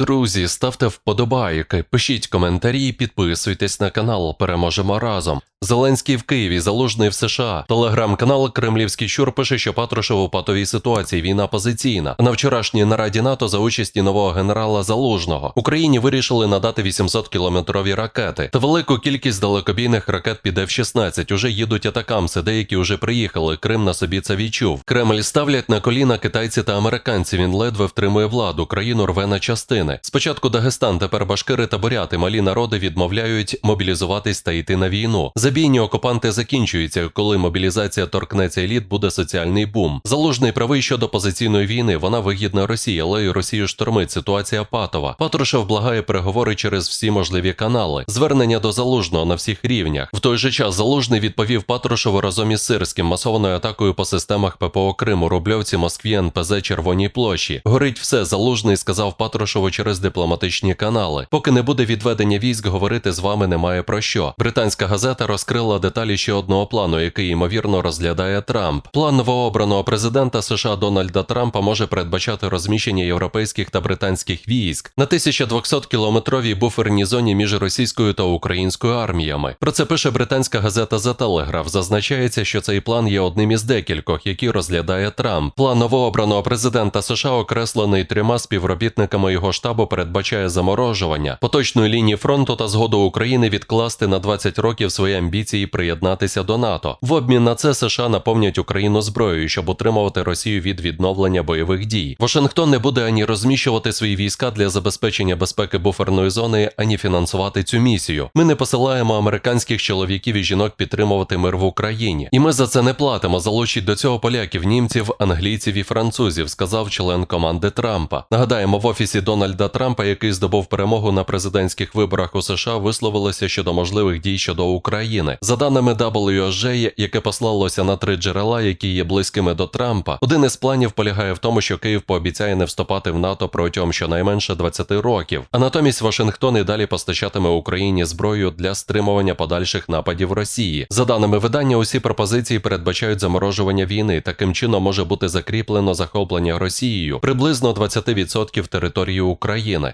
Друзі, ставте вподобайки, пишіть коментарі, підписуйтесь на канал. Переможемо разом. Зеленський в Києві, залужний в США. Телеграм-канал Кремлівський щур пише, що Патрушев у патовій ситуації війна позиційна. На вчорашній нараді НАТО за участі нового генерала Залужного Україні вирішили надати 800 кілометрові ракети. Та велику кількість далекобійних ракет під F-16 уже їдуть атакамси. Деякі вже приїхали. Крим на собі це відчув. Кремль ставлять на коліна китайці та американці. Він ледве втримує владу. Країну рве на частини. Спочатку Дагестан, тепер башкири та буряти. Малі народи відмовляють мобілізуватись та йти на війну. Забійні окупанти закінчуються. Коли мобілізація торкнеться еліт, буде соціальний бум. Залужний правий щодо позиційної війни. Вона вигідна Росії, але й Росію штормить. Ситуація патова. Патрушев благає переговори через всі можливі канали. Звернення до залужного на всіх рівнях. В той же час залужний відповів Патрушеву разом із Сирським масованою атакою по системах ППО Криму, Рубльовці, Москві, НПЗ, Червоній площі. Горить все. Залужний сказав Патрушеву через дипломатичні канали. Поки не буде відведення військ, говорити з вами немає про що. Британська газета розкрила деталі ще одного плану, який ймовірно розглядає Трамп. План новообраного президента США Дональда Трампа може передбачати розміщення європейських та британських військ на 1200 кілометровій буферній зоні між російською та українською арміями. Про це пише британська газета The Telegraph. Зазначається, що цей план є одним із декількох, які розглядає Трамп. План новообраного президента США, окреслений трьома співробітниками його штабу, передбачає заморожування поточної лінії фронту та згоду України відкласти на 20 років свої амбіції приєднатися до НАТО. В обмін на це США наповнять Україну зброєю, щоб утримувати Росію від відновлення бойових дій. Вашингтон не буде ані розміщувати свої війська для забезпечення безпеки буферної зони, ані фінансувати цю місію. Ми не посилаємо американських чоловіків і жінок підтримувати мир в Україні, і ми за це не платимо. Залучить до цього поляків, німців, англійців і французів, сказав член команди Трампа. Нагадаємо, в офісі Дональда Трампа, який здобув перемогу на президентських виборах у США, висловилося щодо можливих дій щодо України. За даними WSJ, яке послалося на три джерела, які є близькими до Трампа, один із планів полягає в тому, що Київ пообіцяє не вступати в НАТО протягом щонайменше 20 років, а натомість Вашингтон і далі постачатиме Україні зброю для стримування подальших нападів Росії. За даними видання, усі пропозиції передбачають заморожування війни. Таким чином може бути закріплено захоплення Росією приблизно 20% території України.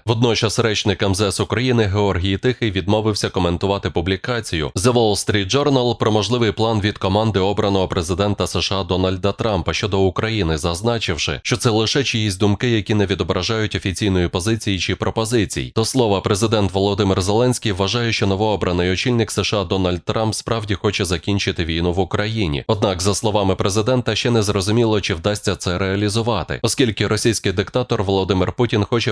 Водночас речник МЗС України Георгій Тихий відмовився коментувати публікацію The Wall Street Journal про можливий план від команди обраного президента США Дональда Трампа щодо України, зазначивши, що це лише чиїсь думки, які не відображають офіційної позиції чи пропозицій. До слова, президент Володимир Зеленський вважає, що новообраний очільник США Дональд Трамп справді хоче закінчити війну в Україні. Однак, за словами президента, ще не зрозуміло, чи вдасться це реалізувати, оскільки російський диктатор Володимир Путін хоче